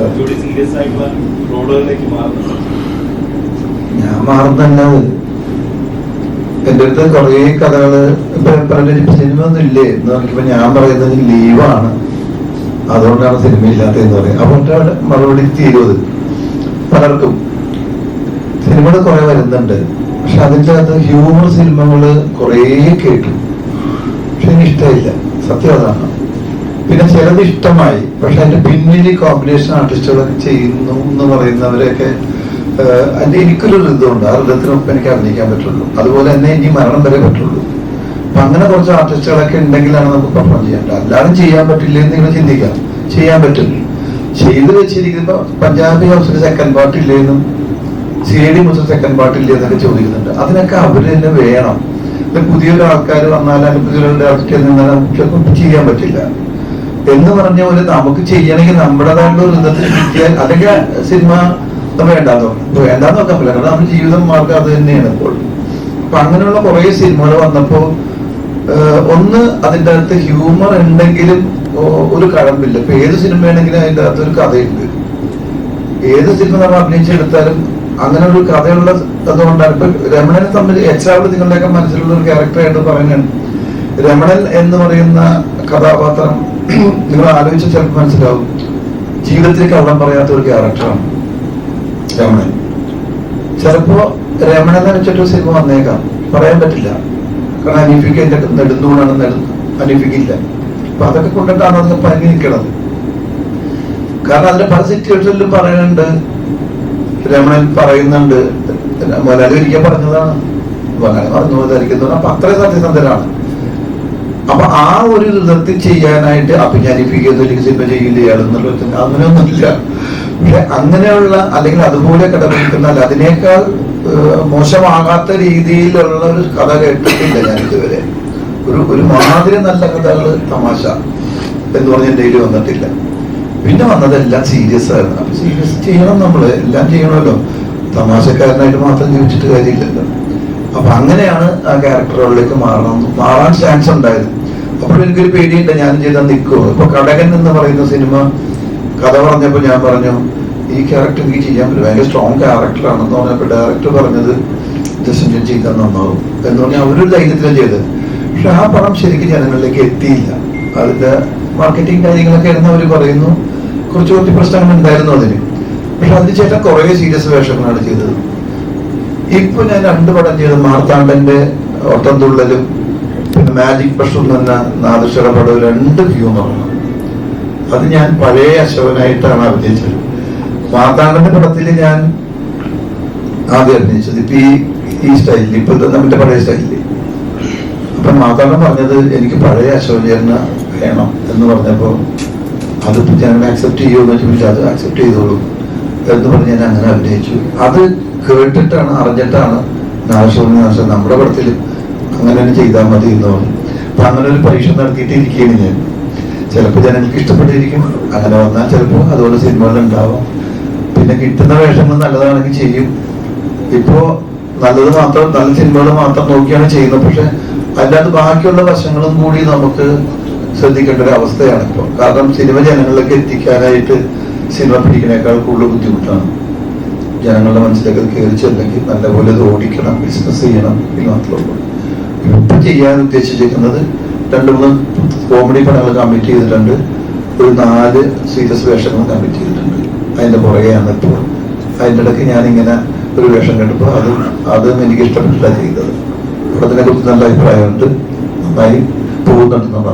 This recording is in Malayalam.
കുറച്ചുകൂടി സീരിയസ് ആയിട്ടുള്ള ഞാൻ മാറുന്നല്ലാതെ എന്റെ അടുത്ത് കുറേ കഥകൾ പറഞ്ഞ സിനിമ ഒന്നും ഇല്ലേ? എന്ന് പറഞ്ഞപ്പോ ഞാൻ പറയുന്നത് ലീവാണ്. അതുകൊണ്ടാണ് സിനിമ ഇല്ലാത്തതെന്ന് പറയും അപ്പൊ ഒറ്റ മറുപടി തീരുവത്. പലർക്കും. സിനിമകൾ കുറെ വരുന്നുണ്ട്. പക്ഷെ അതിന്റെ അകത്ത് ഹ്യൂമർ സിനിമകൾ കുറേ കേട്ടു. പക്ഷെ എനിക്കിഷ്ടമില്ല. സത്യം അതാണ്. പിന്നെ ചിലത് ഇഷ്ടമായി. പക്ഷെ അതിന്റെ പിന്നിൽ കോമ്പിനേഷൻ ആർട്ടിസ്റ്റുകളൊക്കെ ചെയ്യുന്നു എന്ന് പറയുന്നവരെയൊക്കെ അതിന്റെ എനിക്കൊരു ഋതുണ്ട് ആ ഋതത്തിനൊപ്പം എനിക്ക് അഭിനയിക്കാൻ പറ്റുള്ളൂ. അതുപോലെ തന്നെ ഇനി മരണം വരെ പറ്റുള്ളൂ. അപ്പൊ അങ്ങനെ കുറച്ച് ആർട്ടിസ്റ്റുകളൊക്കെ ഉണ്ടെങ്കിലാണ് നമുക്ക് പെർഫോം ചെയ്യേണ്ടത്. അല്ലാതെ ചെയ്യാൻ പറ്റില്ല എന്ന് നിങ്ങൾ ചിന്തിക്കാം. ചെയ്യാൻ പറ്റും. ചെയ്തു വെച്ചിരിക്കുമ്പോ പഞ്ചാബി ഹൗസിൽ സെക്കൻഡ് പാർട്ട് ഇല്ലേന്നും സി ഡി മുതൽ സെക്കൻഡ് പാർട്ട് ഇല്ലേ എന്നൊക്കെ ചോദിക്കുന്നുണ്ട്. അതിനൊക്കെ അവർ തന്നെ വേണം. പുതിയൊരു ആൾക്കാർ വന്നാൽ അല്ലെങ്കിൽ പുതിയൊരു ആർട്ടിസ്റ്റ് നിന്നാൽ നമുക്ക് ചെയ്യാൻ പറ്റില്ല. എന്ന് പറഞ്ഞ പോലെ നമുക്ക് ചെയ്യണമെങ്കിൽ നമ്മുടേതായിട്ടുള്ള വിധത്തിൽ കിട്ടിയാൽ അതൊക്കെ സിനിമ വേണ്ടാന്ന് തോന്നുന്നു വേണ്ടാന്ന് നോക്കാൻ പറ്റില്ല. കാരണം നമ്മുടെ ജീവിതം മാർഗം അത് തന്നെയാണ് ഇപ്പോൾ. അപ്പൊ അങ്ങനെയുള്ള കുറെ സിനിമകൾ വന്നപ്പോ ഒന്ന് അതിന്റെ അകത്ത് ഹ്യൂമർ ഉണ്ടെങ്കിലും ഒരു കഴമ്പില്ല. ഇപ്പൊ ഏത് സിനിമയാണെങ്കിലും അതിന്റെ അകത്ത് ഒരു കഥയുണ്ട്. ഏത് സിനിമ നമ്മൾ അഭിനയിച്ചെടുത്താലും അങ്ങനെ ഒരു കഥയുള്ള അതുകൊണ്ടാണ്. ഇപ്പൊ രമണനെ തമ്മിൽ എച്ച് നിങ്ങളുടെയൊക്കെ മനസ്സിലുള്ള ഒരു ക്യാരക്ടറായിട്ട് പറയുന്നുണ്ട്. രമണൻ എന്ന് പറയുന്ന കഥാപാത്രം നിങ്ങൾ ആലോചിച്ച ചിലപ്പോൾ മനസ്സിലാവും. ജീവിതത്തിൽ കള്ളം പറയാത്ത ഒരു ക്യാരക്ടറാണ് രമണൻ. ചിലപ്പോ രമണൻ എന്ന് വെച്ചിട്ട് സിനിമ വന്നേക്കാം. പറയാൻ പറ്റില്ല. കാരണം അനീഫിക്ക് എന്റെ നെടുന്തൂണാണ് നെടു അനീഫിക്കില്ല അപ്പൊ അതൊക്കെ കൊണ്ടിട്ടാണ് അതിന് പനി നിൽക്കണത്. കാരണം അതിന്റെ പല സിറ്റുവേഷനിലും പറയുന്നുണ്ട് രമണൻ പറയുന്നുണ്ട്. മലയാളി ഒരിക്കൽ പറഞ്ഞതാണ്. മലയാളി പറഞ്ഞു പോയതായിരിക്കുന്നു അപ്പൊ അത്രയും സത്യസന്ധരാണ്. അപ്പൊ ആ ഒരു നൃത്തം ചെയ്യാനായിട്ട് അപ്പൊ ഞാനിപ്പിക്കുന്നു അല്ലെങ്കിൽ സിനിമ ചെയ്യില്ല അങ്ങനെയൊന്നുമില്ല. പക്ഷെ അങ്ങനെയുള്ള അല്ലെങ്കിൽ അതുപോലെ കഥ അല്ല അതിനേക്കാൾ മോശമാകാത്ത രീതിയിലുള്ള ഒരു കഥ കേട്ടിട്ടില്ല ഞാൻ ഇതുവരെ. ഒരു ഒരു മാതിരി നല്ല കഥകൾ തമാശ എന്ന് പറഞ്ഞ എന്റെ കയ്യിൽ വന്നിട്ടില്ല. പിന്നെ വന്നതെല്ലാം സീരിയസ് ആയിരുന്നു. അപ്പൊ സീരിയസ് ചെയ്യണം നമ്മൾ എല്ലാം ചെയ്യണമല്ലോ. തമാശക്കാരനായിട്ട് മാത്രം ജീവിച്ചിട്ട് കാര്യമില്ലല്ലോ. അങ്ങനെയാണ് ആ ക്യാരക്ടറുകളിലേക്ക് മാറണം. മാറാൻ ചാൻസ് ഉണ്ടായത്. അപ്പോഴും എനിക്കൊരു പേടിയുണ്ട് ഞാൻ ചെയ്താൽ നിൽക്കുമോ ഇപ്പൊ കടകൻ എന്ന് പറയുന്ന സിനിമ കഥ പറഞ്ഞപ്പോൾ ഞാൻ പറഞ്ഞു ഈ ക്യാരക്ടർ എനിക്ക് ചെയ്യാൻ പറ്റും. ഭയങ്കര സ്ട്രോങ് ക്യാരക്ടറാണെന്ന് പറഞ്ഞപ്പോൾ ഡയറക്ടർ പറഞ്ഞത് ജസ്റ്റ് ഞാൻ ചെയ്താൽ നന്നാവും. എന്ന് പറഞ്ഞാൽ അവരൊരു ധൈര്യത്തിലാണ് ചെയ്തത്. പക്ഷെ ആ പണം ശരിക്കും ജനങ്ങളിലേക്ക് എത്തിയില്ല. അതിന്റെ മാർക്കറ്റിംഗ് കാര്യങ്ങളൊക്കെ ആയിരുന്നു അവർ പറയുന്നു. കുറച്ച് കുറച്ച് പ്രശ്നങ്ങൾ ഉണ്ടായിരുന്നു അതിന്. പക്ഷെ അതിന് ചേട്ടൻ കുറെ സീരിയസ് വേഷങ്ങളാണ് ചെയ്തത്. ഇപ്പൊ ഞാൻ രണ്ട് പടം ചെയ്ത മാർത്താണ്ഡന്റെ ഒട്ടം തുള്ളലും പിന്നെ മാജിക് ബഷും എന്ന നാദൃശ്വര പടവും രണ്ട് ഹ്യൂമറാണ് അത് ഞാൻ പഴയ അശോകനായിട്ടാണ് അഭിനയിച്ചത്. മാർത്താണ്ഡന്റെ പടത്തിൽ ഞാൻ ആദ്യം അഭിനയിച്ചത് ഇപ്പൊ ഈ ഈ സ്റ്റൈലിൽ ഇപ്പൊ നമ്മുടെ പഴയ സ്റ്റൈലിൽ അപ്പൊ മാതാണ്ഡൻ പറഞ്ഞത് എനിക്ക് പഴയ അശോചന വേണം എന്ന് പറഞ്ഞപ്പോ അത് ഞാൻ ആക്സെപ്റ്റ് ചെയ്യുമെന്ന് ചോദിച്ചാൽ അത് ആക്സെപ്റ്റ് ചെയ്തോളൂ എന്ന് പറഞ്ഞ് ഞാൻ അങ്ങനെ അഭിനയിച്ചു. അത് കേട്ടിട്ടാണ് അറിഞ്ഞിട്ടാണ് നാശോന്യാസ നാശം നമ്മുടെ പടത്തിൽ അങ്ങനെ തന്നെ ചെയ്താൽ മതി എന്ന് പറഞ്ഞു. അപ്പൊ അങ്ങനെ ഒരു പരീക്ഷ നടത്തിയിട്ടിരിക്കുകയാണ് ഞാൻ. ചിലപ്പോൾ ജനങ്ങൾക്ക് ഇഷ്ടപ്പെട്ടിരിക്കും. അങ്ങനെ വന്നാൽ ചിലപ്പോൾ അതുപോലെ സിനിമകൾ ഉണ്ടാവും. പിന്നെ കിട്ടുന്ന വേഷങ്ങൾ നല്ലതാണെങ്കിൽ ചെയ്യും. ഇപ്പോ നല്ലത് മാത്രം നല്ല സിനിമകൾ മാത്രം നോക്കിയാണ് ചെയ്യുന്നത്. പക്ഷെ അല്ലാതെ ബാക്കിയുള്ള വശങ്ങളും കൂടി നമുക്ക് ശ്രദ്ധിക്കേണ്ട ഒരു അവസ്ഥയാണ് ഇപ്പോൾ കാരണം സിനിമ ജനങ്ങളിലേക്ക് എത്തിക്കാനായിട്ട് സിനിമ പിടിക്കുന്നേക്കാൾ കൂടുതൽ ബുദ്ധിമുട്ടാണ്. ജനങ്ങളുടെ മനസ്സിലേക്ക് കയറി ചെല്ലെങ്കിൽ നല്ലപോലെ അത് ഓടിക്കണം ബിസിനസ് ചെയ്യണം എന്ന് മാത്രമേ ഉള്ളൂ. ഇപ്പം ചെയ്യാൻ ഉദ്ദേശിച്ചിരിക്കുന്നത് രണ്ട് മൂന്ന് കോമഡി പടങ്ങൾ കമ്മിറ്റ് ചെയ്തിട്ടുണ്ട്. ഒരു നാല് സീരിയസ് വേഷങ്ങൾ കമ്മിറ്റ് ചെയ്തിട്ടുണ്ട്. അതിന്റെ പുറകെയാണ് ഇപ്പോൾ. അതിന്റെ ഇടയ്ക്ക് ഞാനിങ്ങനെ ഒരു വേഷം കണ്ടപ്പോൾ അത് അതും എനിക്ക് ഇഷ്ടപ്പെട്ടില്ല ചെയ്തത്. പടത്തിനെ കുറിച്ച് നല്ല അഭിപ്രായമുണ്ട്. നന്നായി പോകുന്നുണ്ടെന്നുള്ളതാണ്